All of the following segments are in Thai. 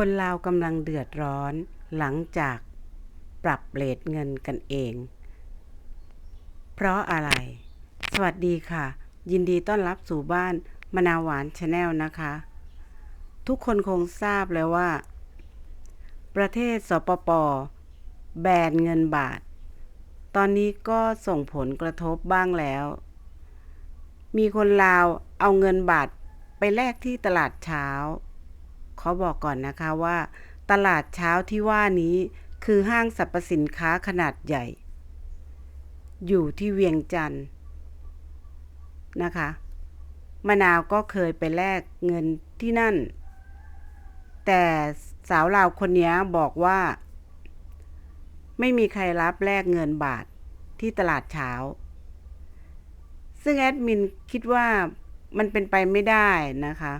คนลาวกำลังเดือดร้อนหลังจากปรับเรทเงินกันเอง เพราะอะไร สวัสดีค่ะ ยินดีต้อนรับสู่บ้านมนาหวานชาแนลนะคะ ทุกคนคงทราบแล้วว่า ประเทศสปป แบนเงินบาท ตอนนี้ก็ส่งผลกระทบบ้างแล้ว มีคนลาวเอาเงินบาทไปแลกที่ตลาดเช้า ขอบอกก่อนนะคะว่า ตลาดเช้าที่ว่านี้คือห้างสรรพสินค้าขนาดใหญ่ อยู่ที่เวียงจันทร์นะคะมะนาวก็เคยไปแลกเงินที่นั่น แต่สาวลาวคนนี้บอกว่า ไม่มีใครรับแลกเงินบาทที่ตลาดเช้า ซึ่งแอดมินคิดว่ามันเป็นไปไม่ได้นะคะ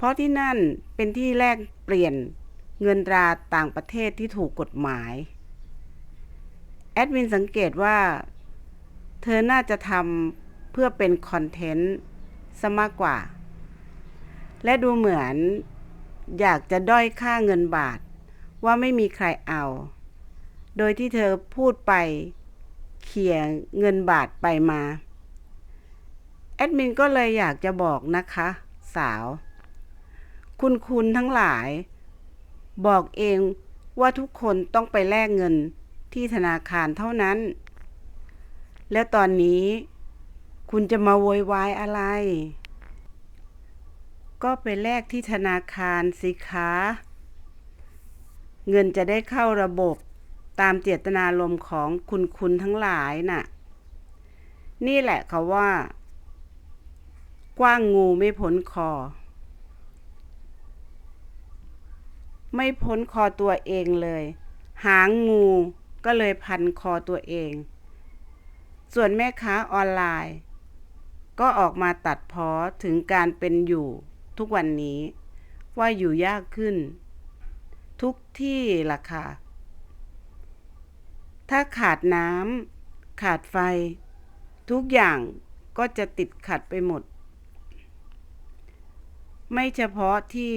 เพราะที่นั่นเป็นที่แลกเปลี่ยนเงินตราต่างประเทศที่ถูกกฎหมาย แอดมินสังเกตว่า เธอน่าจะทำเพื่อเป็นคอนเทนต์ซะมากกว่า และดูเหมือนอยากจะด้อยค่าเงินบาท ว่าไม่มีใครเอา โดยที่เธอพูดไปเขี่ยเงินบาทไปมา แอดมินก็เลยอยากจะบอกนะคะ สาว คุณคุณทั้งหลาย บอกเองว่าทุกคนต้องไปแลกเงินที่ธนาคารเท่านั้น แล้วตอนนี้คุณจะมาโวยวายอะไร ก็ไปแลกที่ธนาคารสิคะ เงินจะได้เข้าระบบตามเจตนารมณ์ของคุณคุณทั้งหลายน่ะ นี่แหละเขาว่า กว้างงูไม่พ้นคอ ไม่พ้นคอตัวเองเลย หางงูก็เลยพันคอตัวเอง ส่วนแม่ค้าออนไลน์ ก็ออกมาตัดพ้อถึงการเป็นอยู่ทุกวันนี้ ว่าอยู่ยากขึ้น ทุกที่ล่ะค่ะ ถ้าขาดน้ำขาดไฟ ทุกอย่างก็จะติดขัดไปหมด ไม่เฉพาะที่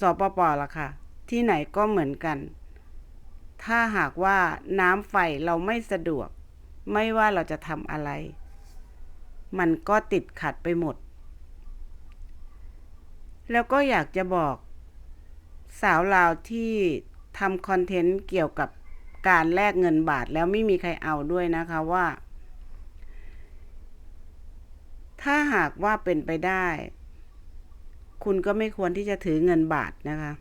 สปปล่ะค่ะ ที่ไหนก็เหมือนกัน ถ้าหากว่าน้ำไฟเราไม่สะดวก ไม่ว่าเราจะทำอะไร มันก็ติดขัดไปหมด แล้วก็อยากจะบอกสาวลาวที่ทำคอนเทนต์เกี่ยวกับการแลกเงินบาทแล้วไม่มีใครเอาด้วยนะคะว่า ถ้าหากว่าเป็นไปได้ คุณก็ไม่ควรที่จะถือเงินบาทนะคะ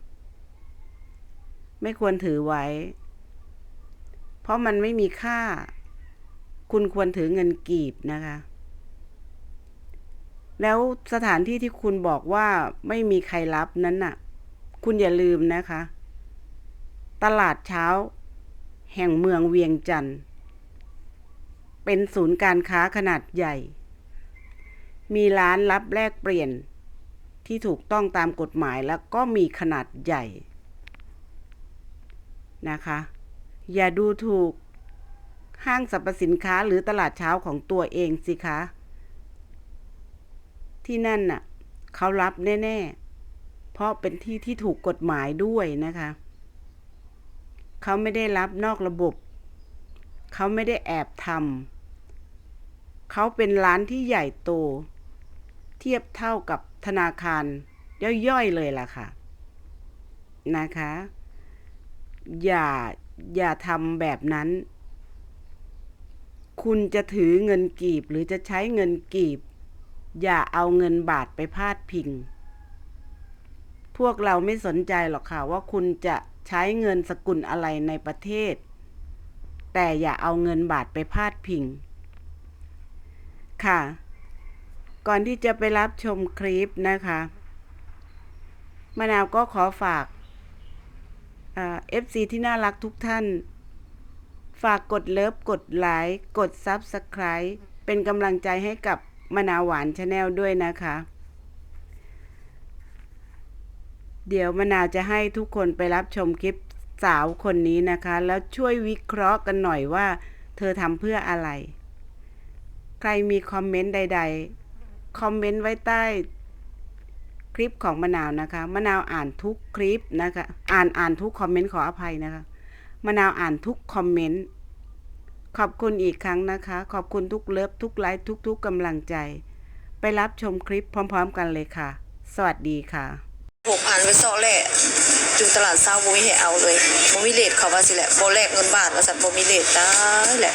ไม่ควรถือไว้ เพราะมันไม่มีค่า คุณควรถือเงินกีบนะคะ แล้วสถานที่ที่คุณบอกว่าไม่มีใครรับนั้นน่ะ คุณอย่าลืมนะคะ ตลาดเช้า แห่งเมืองเวียงจันทร์ เป็นศูนย์การค้าขนาดใหญ่ มีร้านรับแลกเปลี่ยนที่ถูกต้องตามกฎหมายแล้วก็มีขนาดใหญ่ นะคะ อย่าดูถูกห้างสรรพสินค้าหรือตลาดเช้าของตัวเองสิคะ ที่นั่นน่ะ เขารับแน่ ๆ เพราะเป็นที่ที่ถูกกฎหมายด้วยนะคะ เขาไม่ได้รับนอกระบบ เขาไม่ได้แอบทำเขาเป็นร้านที่ใหญ่โต เทียบเท่ากับธนาคารย่อยๆเลยล่ะค่ะ นะคะ อย่า อย่าทำแบบนั้น คุณจะถือเงินกีบหรือจะใช้เงินกีบ อย่าเอาเงินบาทไปพาดพิง พวกเราไม่สนใจหรอกค่ะว่าคุณจะใช้เงินสกุลอะไรในประเทศ แต่อย่าเอาเงินบาทไปพาดพิง ค่ะ ก่อนที่จะไปรับชมคลิปนะคะมะนาวก็ขอฝาก เอฟซีที่น่ารักทุกท่าน ฝากกดเลิฟกดไลค์กดซับสไคร b e เป็นกำลังใจให้กับมนาหวานชาแนลด้วยนะคะ เดี๋ยวมนาวจะให้ทุกคนไปรับชมคลิปสาวคนนี้นะคะ แล้วช่วยวิเคราะห์กันหน่อยว่า เธอทำเพื่ออะไร ใครมีคอมเมนต์ใด ๆ คอมเมนต์ไว้ใต้ คลิปของมะนาวนะคะ มะนาวอ่านทุกคลิปนะคะ อ่านอ่านทุกคอมเมนต์ขออภัยนะคะ มะนาวอ่านทุกคอมเมนต์ ขอบคุณอีกครั้งนะคะ ขอบคุณทุกเลิฟทุกไลค์ทุกๆกำลังใจ ไปรับชมคลิปพร้อม ๆ กันเลยค่ะ สวัสดีค่ะหกพันไปซาะแหละจุตลาดเศร้าบ่มีให้เอาเลยบ่มีเลทเขาว่าสิแหละบ่แลกเงินบาทว่าสัตว์บ่มีเลทได้แหละ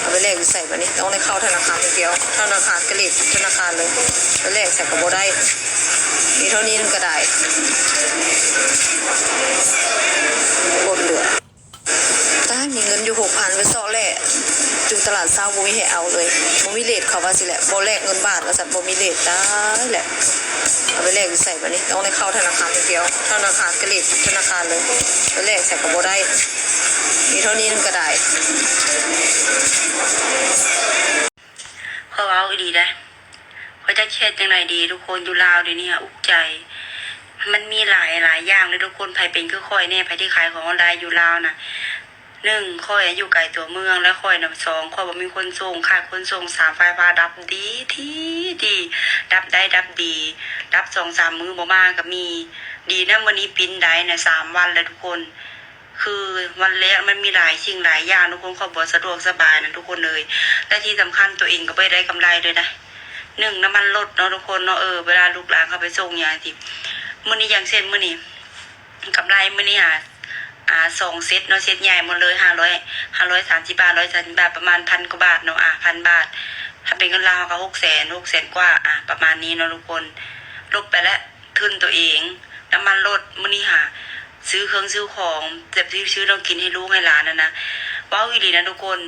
เอาไปแลกใส่บัดนี้ต้องได้เข้าธนาคารอย่างเดียวธนาคารก็เลทธนาคารเลยไปแลกใส่ก็บ่ได้ มีเท่านี้มันก็ได้กดเหลือตามีเงินอยู่หกพันไปเซาะแหละจุตลาดเศร้าบ่มีให้เอาเลยบ่มีเลทเขาว่าสิแหละบ่แลกเงินบาทว่าสัตว์บ่มีเลทได้แหละเอาไปแลกอยู่ใส่บัดนี้ต้องได้เข้าธนาคารอย่างเดียวธนาคารก็เลขธนาคารเลยไปแลกใส่ก็บ่ได้มีเท่านี้มันก็ได้เขาเอาอีดีได้ เขาจะเช็ดยังไงดี ทุกคนอยู่ลาวเดี๋ยวนี้อุกใจ มันมีหลายหลายอย่างเลยทุกคนไผเป็นคือคอยแน่ไผที่ขายของออนไลน์อยู่ลาวนะหนึ่งคอยอยู่ไกลตัวเมืองแล้วคอยนำสองคอยบ่มีคนส่งค่าคนส่งสามไฟฟ้าดับดีที่ดี ดับได้ดับดี ดับสองสามมือบ่มาก็มี ดีนะวันนี้ปิ้นได้นะสามวันแล้วทุกคน คือวันแรกมันมีหลายสิ่งหลายอย่างทุกคนขาบอกสะดวกสบายนะทุกคนเลยและที่สำคัญตัวเองก็ไม่ได้กำไรเลยนะ หนึ่งน้ำมันลดเนาะทุกคนเนาะเออเวลาลูกหลานเขาไปส่งยาที่มื้อนี้อย่างเช่นมื้อนี้กำไรมื้อนี้อะอ่าสองเซตเนาะเซตใหญ่หมดเลยห้าร้อยห้าร้อยสามสิบบาทร้อยสามสิบบาทประมาณพันกว่าบาทเนาะอะพันบาท ถ้าเป็นเงินลาวก็หกแสนหกแสนกว่าอะประมาณนี้เนาะทุกคนลบไปแล้วทุนตัวเองน้ำมันลดมื้อนี้หาซื้อเครื่องซื้อของเจ็บซื้อซื้อเรากินให้ลูกให้หลานนะนะว้าวอีดีนะทุกคน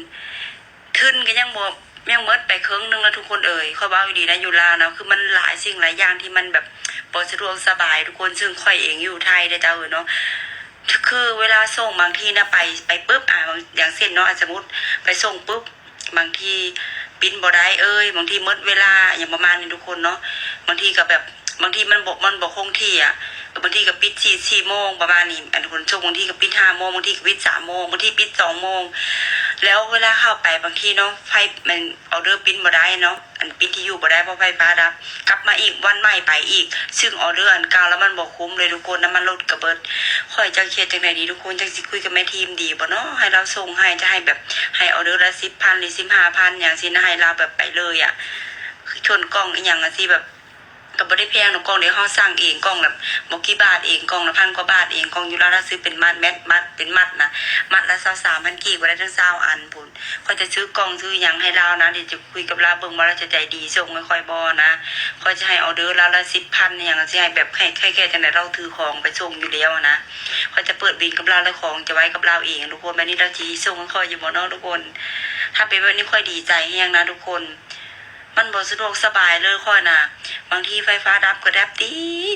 ทึนก็ยังบ่ ยังเมดไปเครื่องนึงแล้วทุกคนเอ่ยข้อยว้าวอีดีนะอยู่ลาวนะคือมันหลายสิ่งหลายอย่างที่มันแบบบ่สะดวกสบาย ทุกคนซึ่งค่อยเองอยู่ไทยได้เจ้าเอ๋ยเนาะคือเวลาส่งบางทีนะไปไปปุ๊บอ่าอย่างเช่นเนาะสมมติไปส่งปุ๊บบางทีปิ้นบ่ได้เอ้ยบางทีหมดเวลาอย่างประมาณนี้ทุกคนเนาะบางทีก็แบบบางทีมันบอกมันบอกคงที่อะ บางทีก็ปิดสี่สี่โมงประมาณนี้อันคนชมบางทีก็ปิดห้าโมงบางทีก็ปิดสามโมงบางทีปิดสองโมงแล้วเวลาเข้าไปบางทีเนาะไฟมันออเดอร์ปิ้นบ่ได้เนาะอันปิ้นที่อยู่บ่ได้เพราะไฟฟ้าดับกลับมาอีกวันใหม่ไปอีก ซึ่งออเดอร์อันเก่าแล้วมันบ่คุ้มเลยทุกคนน้ำมันลดกระเบิดคอยจังเครียดจังไดดีทุกคนจังสิคุยกับแม่ทีมดีบ่เนาะให้เราส่งให้จะให้แบบให้ออเดอร์ละสิบพันหรือสิบห้าพันอย่างสินะให้เราแบบไปเลยอะชนกล้องอีหยังอะสิแบบ ก็บ่ได้แพงหรอกกล่องเดี๋ยวเฮาสร้างเองกล่องแบบบ่กี่บาทเองกล่องละพันกว่าบาทเองกล่องยู่แล้วเราซื้อเป็นมัดแมทมัดเป็นมัดนะมัดละ23,000กีบบ่ได้ทั้ง20อันพุ่นก็จะซื้อกล่องซื้อยังให้เรานะเดี๋ยวจะคุยกับเราเบิ่งว่าเราจะใจดีส่งไม่ค่อยบ่นะก็จะให้ออเดอร์เราละ10,000อย่างสิให้แบบแค่แค่จังได๋เราถือของไปส่งอยู่แล้วนะก็จะเปิดบินกับเราแล้วของจะไว้กับเราเองทุกคนแบบนี้เราสิส่งค่อยอยู่บ่เนาะทุกคน ถ้าเป็นแบบนี้ค่อยดีใจแฮงนะทุกคน มันบ่สะดวกสบายเลยค่อยน่ะบางทีไฟฟ้าดับก็ดับดี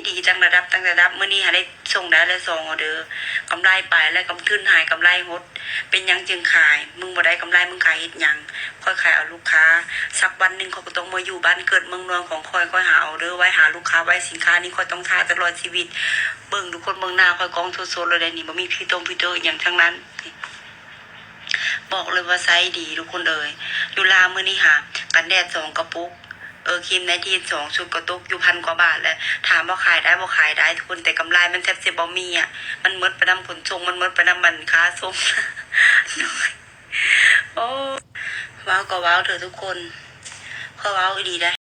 ดีจังระดับตั้งแต่ดับมื้อนี้หาได้ส่งได้แล้วสองออเดอร์กำไรไปแล้วกำทุนหายกำไรหด เป็นยังจึงขาย มึงบ่ได้กำไรมึงขายเฮ็ดหยังค่อยขายเอาลูกค้า สักวันหนึ่งเขาก็ต้องมาอยู่บ้านเกิดเมืองนอนของค่อยค่อยหาเออเดอร์ไว้หาลูกค้าไว้สินค้านี้ค่อยต้องทาตลอดชีวิต เบิ่งทุกคนเบิ่งหน้าค่อยกองสดๆเลยได้นี่บ่มีพี่ตรงพี่เตออย่างทั้งนั้นบอกเลยว่าไซส์ดีทุกคนเอ่ยอยู่ลาวมื้อนี้ค่ะ กันแดดสองกระปุก เออครีมในทีนสองชุดกระตุกอยู่พันกว่าบาทแล้ว ถามว่าขายได้บ่ขายได้ทุกคนแต่กำไรมันแทบจะบ่มีอะ มันหมดไปนำขนส่งมันหมดไปนำบันค้าส่งน้อยโอ้ว้าวก็ว้าวเถอะทุกคนเขาว้าวอีดีได้